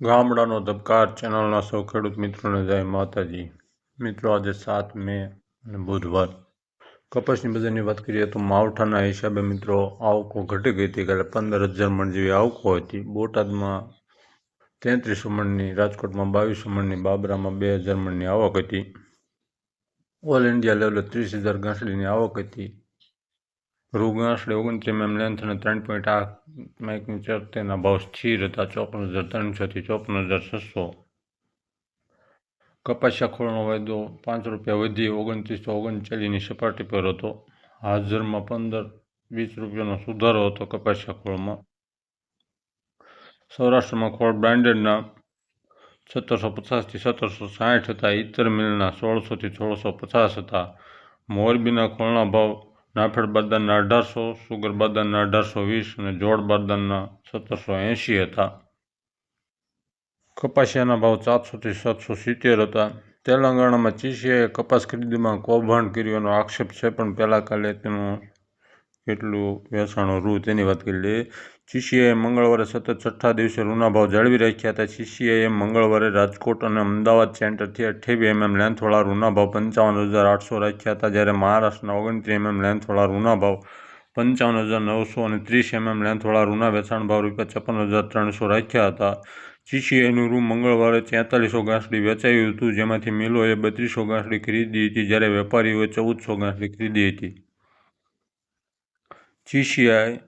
ગામડાનો ધબકાર ચેનલના સૌ ખેડૂત મિત્રોને જય માતાજી. મિત્રો, આજે સાત મે અને બુધવાર. કપાસની બજારની વાત કરીએ તો માવઠાના હિસાબે મિત્રો આવકો ઘટી ગઈ હતી કાલે પંદર હજાર મણ જેવી આવકો હતી. બોટાદમાં તેત્રીસો મણની, રાજકોટમાં બાવીસો મણની, બાબરામાં બે હજાર મણની આવક હતી. ઓલ ઇન્ડિયા લેવલે ત્રીસ હજાર ઘાસડીની આવક હતી. ગાંસડે ઓગણત્રીસ એમ લેન્થ અને ત્રણ પોઈન્ટ આઠ માઇકની ચરતેના ભાવ સ્થિર હતા ચોપન હજાર ત્રણસોથી ચોપન હજાર છસો. કપાસિયા ખોળનો વાયદો પાંચ રૂપિયા વધી, ઓગણત્રીસો ઓગણચાલીસની સપાટી પર હતો. હાજરમાં પંદર, વીસ રૂપિયાનો સુધારો હતો કપાસિયા ખોળમાં. સૌરાષ્ટ્રમાં ખોળ બ્રાન્ડેડના સત્તરસો પચાસથી સત્તરસો સાઠ હતા ઇતર મિલના સોળસોથી સોળસો પચાસ હતા. મોરબીના ખોળના ભાવ નાફેડ બદનના અઢારસો સુગર બદનના અઢારસો વીસ અને જોડ બદનના સત્તરસો એંશી હતા. કપાસિયાના ભાવ ચારસોથી સાતસો સિત્તેર હતા. તેલંગાણામાં ચીસીએ કપાસ ખરીદીમાં કૌભાંડ કર્યોનો આક્ષેપ છે, પણ પહેલાં કાલે તેનું કેટલું વેચાણ રૂ, તેની વાત કરી લઈએ. સીસીઆઈએ મંગળવારે સતત છઠ્ઠા દિવસે ભાવ જાળવી રાખ્યા હતા. શિષ્યએ મંગળવારે રાજકોટ અને અમદાવાદ સેન્ટરથી અઠ્યાવી એમએમ લેન્થવાળા રૂના ભાવ પંચાવન હજાર આઠસો રાખ્યા હતા, જ્યારે મહારાષ્ટ્રના ઓગણત્રીસ એમએમ લેન્થવાળા રૂના ભાવ પંચાવન હજાર નવસો અને ત્રીસ એમએમ લેન્થવાળા રૂના વેચાણ ભાવ રૂપિયા છપ્પન હજાર ત્રણસો રાખ્યા હતા. સીસીઆઈનું રૂ મંગળવારે તેતાલીસો ગાંસડી વેચાયું હતું, જેમાંથી મિલોએ બત્રીસો ગાંસડી ખરીદી હતી, જ્યારે વેપારીઓએ ચૌદસો ગાંસડી ખરીદી હતી. જીસીઆઈ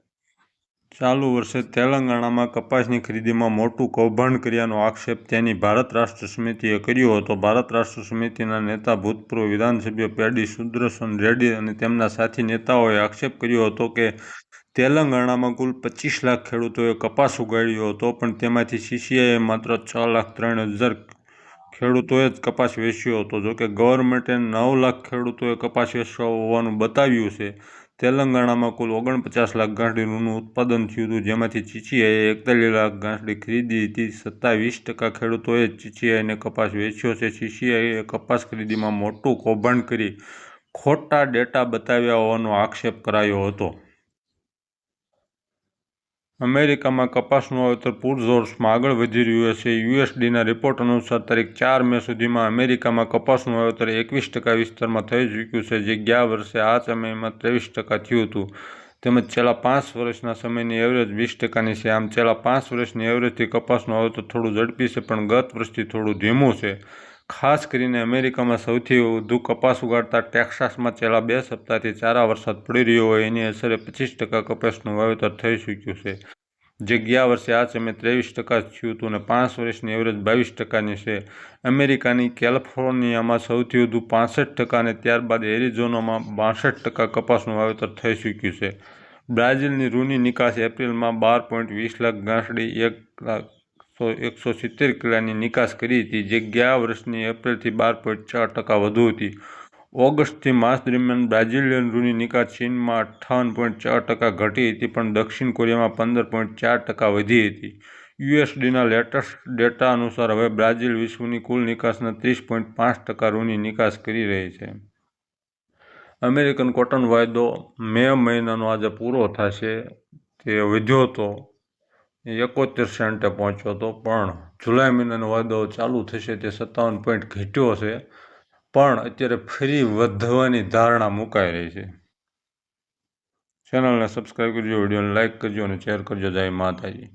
ચાલુ વર્ષે તેલંગાણામાં કપાસની ખરીદીમાં મોટું કૌભાંડ કર્યાનો આક્ષેપ તેની ભારત રાષ્ટ્ર સમિતિએ કર્યો હતો. ભારત રાષ્ટ્ર સમિતિના નેતા ભૂતપૂર્વ વિધાનસભ્ય પેડી સુદર્શન રેડ્ડી અને તેમના સાથી નેતાઓએ આક્ષેપ કર્યો હતો કે તેલંગાણામાં કુલ પચીસ લાખ ખેડૂતોએ કપાસ ઉગાડ્યો હતો, પણ તેમાંથી સીસીઆઈએ માત્ર છ લાખ ત્રણ હજાર ખેડૂતોએ જ કપાસ વેચ્યો હતો. જોકે ગવર્મેન્ટે નવ લાખ ખેડૂતોએ કપાસ વેચવા હોવાનું બતાવ્યું છે. તેલંગાણામાં કુલ ઓગણપચાસ લાખ ગાંઠડીનું ઉત્પાદન થયું હતું. જેમાંથી ચીચીઆઈએ એકતાલીસ લાખ ગાંઠડી ખરીદી હતી. સત્તાવીસ ટકા ખેડૂતોએ ચીચીઆઈને કપાસ વેચ્યો છે. ચીચીઆઈએ કપાસ ખરીદીમાં મોટું કૌભાંડ કરી ખોટા ડેટા બતાવ્યા હોવાનો આક્ષેપ કરાયો હતો. અમેરિકામાં કપાસનું વાવેતર પૂરજોશમાં આગળ વધી રહ્યું છે યુએસડીના રિપોર્ટ અનુસાર તારીખ ચાર મે સુધીમાં અમેરિકામાં કપાસનું વાવેતર એકવીસ ટકા વિસ્તારમાં થઈ ચૂક્યું છે, જે ગયા વર્ષે આ સમયમાં ત્રેવીસ ટકા થયું હતું. તેમજ છેલ્લા પાંચ વર્ષના સમયની એવરેજ વીસ ટકાની છે. આમ છેલ્લા પાંચ વર્ષની એવરેજથી કપાસનું વાવેતર થોડું ઝડપી છે, પણ ગત વર્ષથી થોડું ધીમું છે. ખાસ કરીને અમેરિકામાં સૌથી વધુ કપાસ ઉગાડતા ટેક્સાસમાં છેલ્લા બે સપ્તાહથી સારા વરસાદ પડી રહ્યો હોય, એની અસરે પચીસ ટકા કપાસનું વાવેતર થઈ ચૂક્યું છે. જે ગયા વર્ષે આ સમયે ત્રેવીસ ટકા થયું હતું અને પાંચ વર્ષની એવરેજ બાવીસ ટકાની છે. અમેરિકાની કેલિફોર્નિયામાં સૌથી વધુ પાસઠ ટકા અને ત્યારબાદ એરિઝોનામાં બાસઠ ટકા કપાસનું વાવેતર થઈ ચૂક્યું છે. બ્રાઝિલની રૂની નિકાસ એપ્રિલમાં બાર પોઈન્ટ વીસ લાખ ગાંસડી, એક લાખ સો એકસો સિત્તેર કિલ્લાની નિકાસ કરી હતી. જે ગયા વર્ષની એપ્રિલથી બાર પોઈન્ટ ચાર ટકા વધુ હતી. ઓગસ્ટથી માસ દરમિયાન બ્રાઝિલિયન રૂની નિકાસ ચીનમાં અઠ્ઠાવન પોઈન્ટ ચાર ટકા ઘટી હતી, પણ દક્ષિણ કોરિયામાં પંદર પોઈન્ટ ચાર ટકા વધી હતી. યુએસડીના લેટેસ્ટ ડેટા અનુસાર હવે બ્રાઝિલ વિશ્વની કુલ નિકાસના ત્રીસ પોઈન્ટ પાંચ ટકા રૂની નિકાસ કરી રહી છે. અમેરિકન કોટન વાયદો મે મહિનાનો આજે પૂરો થશે. તે વધ્યો હતો એકોતેર સેન્ટે પહોંચ્યો હતો, પણ જુલાઈ મહિનાનો વાયદો ચાલુ થશે તે સત્તાવન પોઈન્ટ ઘટ્યો છે પણ અત્યારે ફરી વધવાની ધારણા મુકાઈ રહી છે. ચેનલને સબસ્ક્રાઈબ કરજો, વિડીયોને લાઇક કરજો અને શેર કરજો. જય માતાજી.